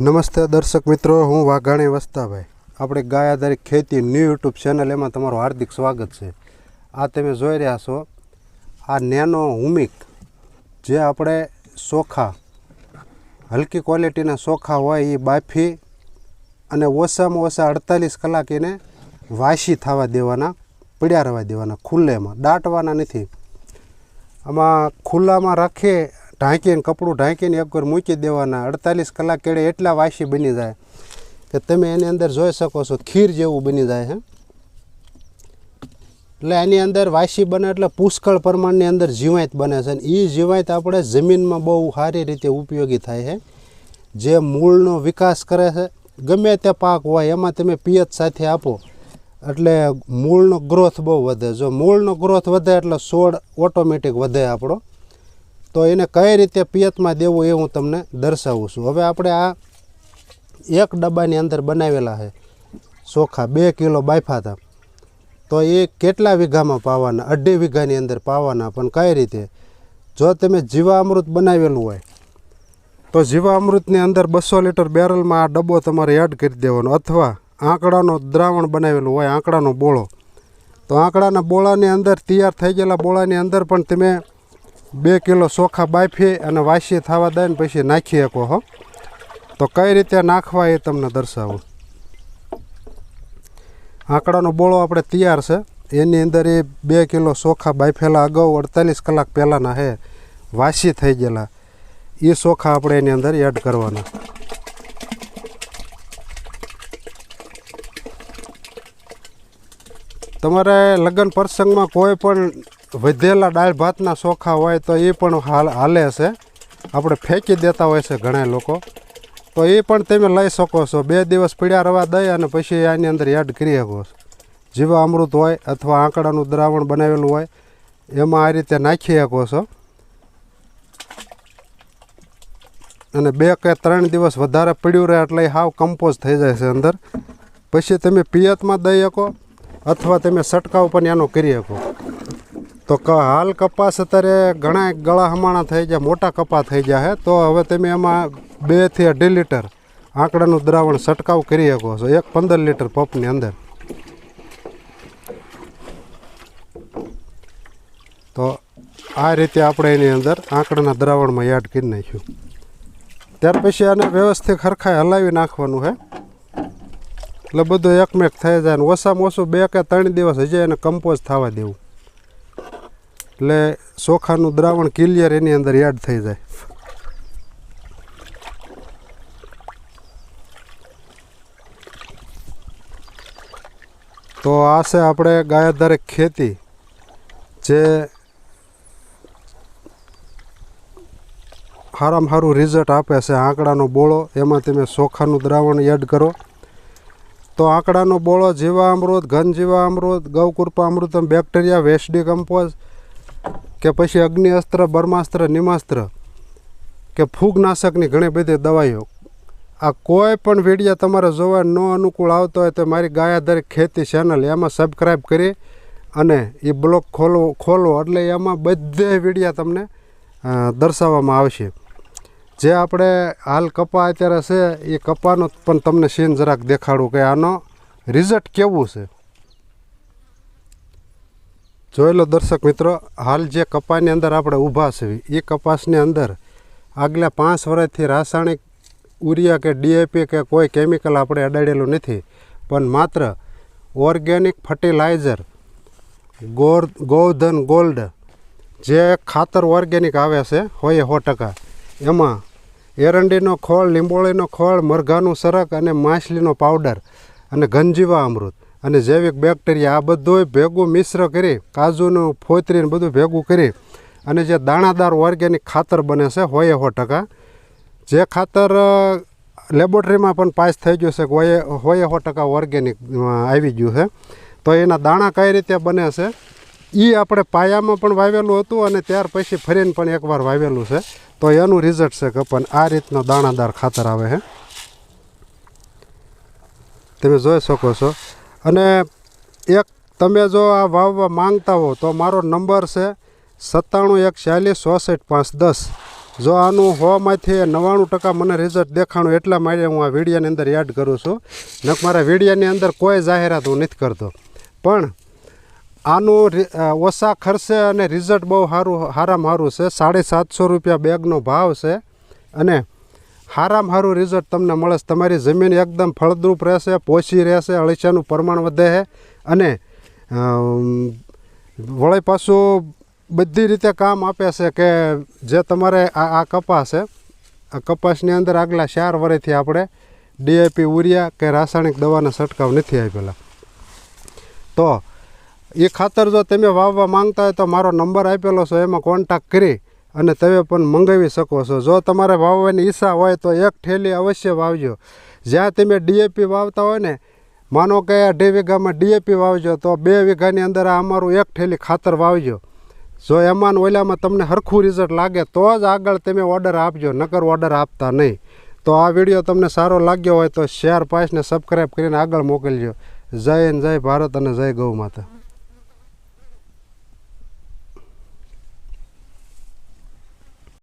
નમસ્તે દર્શક મિત્રો, હું વાઘાણી વસ્તાભાઈ. આપણે ગાય આધારિત ખેતી ન્યૂ યુટ્યુબ ચેનલ એમાં તમારું હાર્દિક સ્વાગત છે. આ તમે જોઈ રહ્યા છો, આ નેનો હુમિક, જે આપણે ચોખા હલકી ક્વોલિટીના ચોખા હોય એ બાફી અને ઓછામાં ઓછા અડતાલીસ કલાક એને વાસી થવા દેવાના પીડ્યા રહેવા દેવાના ખુલ્લેમાં, દાટવાના નથી. આમાં ખુલ્લામાં રાખી ઢાંકીને, કપડું ઢાંકીને એકવાર મૂકી દેવાના. અડતાલીસ કલાક કેળે એટલા વાસી બની જાય કે તમે એની અંદર જોઈ શકો છો, ખીર જેવું બની જાય છે એટલે એની અંદર વાસી બને એટલે પુષ્કળ પ્રમાણની અંદર જીવાંત બને છે. અને એ જીવાંત આપણે જમીનમાં બહુ સારી રીતે ઉપયોગી થાય છે જે મૂળનો વિકાસ કરે છે, ગમે તે પાક હોય, એમાં તમે પિયત સાથે આપો. એટલે મૂળનો ગ્રોથ બહુ વધે. જો મૂળનો ગ્રોથ વધે એટલે છોડ ઓટોમેટિક વધે આપણો. તો એને કઈ રીતે પિયતમાં દેવું એ હું તમને દર્શાવું છું. હવે આપણે આ એક ડબ્બાની અંદર બનાવેલા છે ચોખા, બે કિલો બાફા હતા તો એ કેટલા વીઘામાં પાવાના? અઢી વીઘાની અંદર પાવાના, પણ કઈ રીતે? જો તમે જીવામૃત બનાવેલું હોય, તો જીવામૃતની અંદર બસો લીટર બેરલમાં આ ડબ્બો તમારે એડ કરી દેવાનો. અથવા આંકડાનો દ્રાવણ બનાવેલું હોય, આંકડાનો બોળો. તો આંકડાના બોળાની અંદર, તૈયાર થઈ ગયેલા બોળાની અંદર પણ તમે બે કિલો ચોખા બાફી અને વાસી થવા દઈને પછી નાખી શકો હો. તો કઈ રીતે નાખવા એ તમને દર્શાવું. આંકડાનો બોળો આપણે તૈયાર છે. એની અંદર એ બે કિલો ચોખા બાફેલા અગાઉ અડતાલીસ કલાક પહેલાંના હે. વાસી થઈ ગયેલા. એ ચોખા આપણે એની અંદર એડ કરવાના. તમારે લગ્ન પ્રસંગમાં કોઈ પણ વધેલા દાળ ભાતના ચોખા હોય તો એ પણ હાલ હાલે છે. આપણે ફેંકી દેતા હોય છે ઘણા લોકો. તો એ પણ તમે લઈ શકો છો. બે દિવસ પીળ્યા રવા દઈ અને પછી આની અંદર એડ કરી શકો છો. જીવા અમૃત હોય અથવા આંકડાનું દ્રાવણ બનાવેલું હોય, એમાં આ રીતે નાખી શકો છો. અને બે કે ત્રણ દિવસ વધારે પીડ્યું રહે એટલે હાવ કમ્પોઝ થઈ જાય છે અંદર. પછી તમે પિયતમાં દઈ શકો, અથવા તમે છંટકાવ પણ એનો કરી શકો. તો હાલ કપાસ અત્યારે ઘણા ગળા હમાણા થઈ જાય મોટા કપા થઈ જાય તો હવે તમે એમાં બેથી અઢી લીટર આંકડાનું દ્રાવણ છંટકાવ કરી શકો છો. એક પંદર લીટર પંપની અંદર. તો આ રીતે આપણે એની અંદર આંકડાના દ્રાવણમાં યાદ કરી નાખ્યું. ત્યાર પછી આને વ્યવસ્થિત ખરખાય હલાવી નાખવાનું છે એટલે બધું એકમેક થઈ જાય ને ઓછામાં ઓછું બે કે ત્રણ દિવસ હજી એને કમ્પોઝ થવા દેવું. એટલે ચોખાનું દ્રાવણ ક્લિયર એની અંદર એડ થઈ જાય. તો આ છે આપણે ગાયાધારે ખેતી, જે સારામાં સારું રિઝલ્ટ આપે છે આંકડાનો બોળો, એમાં તમે ચોખાનું દ્રાવણ એડ કરો. તો આંકડાનો બોળો જીવા અમૃત ઘન જીવામૃત ગૌકૃપા અમૃતમ બેક્ટેરિયા વેસ્ટી કમ્પોઝ કે પછી અગ્નિ અસ્ત્ર બ્રહ્માસ્ત્ર, નિમાસ્ત્ર કે ફૂગનાશકની ઘણી બધી દવાઈઓ આ કોઈ પણ વીડિયો તમારે જોવા ન અનુકૂળ આવતો હોય તો મારી ગાય આધારિત ખેતી ચેનલ એમાં સબસ્ક્રાઈબ કરી અને એ બ્લોગ ખોલવો ખોલો એટલે એમાં બધે વિડીયા તમને દર્શાવવામાં આવશે. જે આપણે હાલ કપા અત્યારે છે એ કપાનો પણ તમને સીન જરાક દેખાડું કે આનો રિઝલ્ટ કેવું છે. જોઈ લો દર્શક મિત્રો, હાલ જે કપાસની અંદર આપણે ઊભા છે એ કપાસની અંદર આગલા પાંચ વર્ષથી રાસાયણિક ઉરિયા કે ડીએપી કે કોઈ કેમિકલ આપણે અડાડેલું નથી, પણ માત્ર ઓર્ગેનિક ફર્ટિલાઇઝર ગોર ગોધન ગોલ્ડ જે ખાતર ઓર્ગેનિક આવે છે, હોય સો ટકા. એમાં એરંડીનો ખોળ, લીંબોળીનો ખોળ, મરઘાનું સરક અને માછલીનો પાવડર અને ગંજીવા અમૃત. અને જૈવિક બેક્ટેરિયા આ બધું ભેગું મિશ્ર કરી, કાજુનું, ફોતરીને બધું ભેગું કરી અને જે દાણાદાર ઓર્ગેનિક ખાતર બને છે, હોય સો ટકા. જે ખાતર લેબોરેટરીમાં પણ પાસ થઈ ગયું છે કે હોય હોય સો ટકા ઓર્ગેનિક આવી ગયું છે. તો એના દાણા કઈ રીતે બને છે એ આપણે પાયામાં પણ વાવેલું હતું અને ત્યાર પછી ફરીને પણ એકવાર વાવેલું છે. તો એનું રિઝલ્ટ છે કે પણ આ રીતનો દાણાદાર ખાતર આવે છે. તમે જોઈ શકો છો. અને એક તમે જો આ વાવવા માંગતા હો, તો મારો નંબર છે સત્તાણું એક ચાલીસ ચોસઠ પાંચ દસ. જો આનું હોવામાંથી નવ્વાણું ટકા મને રિઝલ્ટ દેખાણું, એટલા માટે હું આ વિડીયાની અંદર યાદ કરું છું. નક મારા વિડીયાની અંદર કોઈ જાહેરાત હું નથી કરતો. પણ આનું ઓછા ખર્ચે અને રિઝલ્ટ બહુ સારું સારામાં સારું છે. સાડી સાતસો રૂપિયા બેગનો ભાવ છે. અને સારામાં સારું રિઝલ્ટ તમને મળે છે. તમારી જમીન એકદમ ફળદ્રુપ રહેશે પોષી રહેશે, અળસિયાનું પ્રમાણ વધે છે. અને વળી પાછું બધી રીતે કામ આપે છે કે જે તમારે આ આ કપાસ છે. આ કપાસની અંદર આગલા ચાર વર્ષથી આપણે ડીએપી ઉરિયા કે રાસાયણિક દવાના છંટકાવ નથી આપેલા. તો એ ખાતર જો તમે વાવવા માંગતા હોય તો મારો નંબર આપેલો છે, એમાં કોન્ટેક્ટ કરી અને તમે પણ મંગાવી શકો છો. જો તમારે વાવવાની ઈચ્છા હોય તો એક ઠેલી અવશ્ય વાવજો. જ્યાં તમે ડીએપી વાવતા હોય ને, માનો કે અઢી વીઘામાં ડીએપી વાવજો, તો બે વીઘાની અંદર આ અમારું એક ઠેલી ખાતર વાવજો. જો એમાં ઓલામાં તમને સરખું રિઝલ્ટ લાગે, તો જ આગળ તમે ઓર્ડર આપજો, નકર ઓર્ડર આપતા નહીં. તો આ વીડિયો તમને સારો લાગ્યો હોય તો શેર પાસને સબસ્ક્રાઈબ કરીને આગળ મોકલજો. જય હિન્દ, જય ભારત અને જય ગૌ માતા.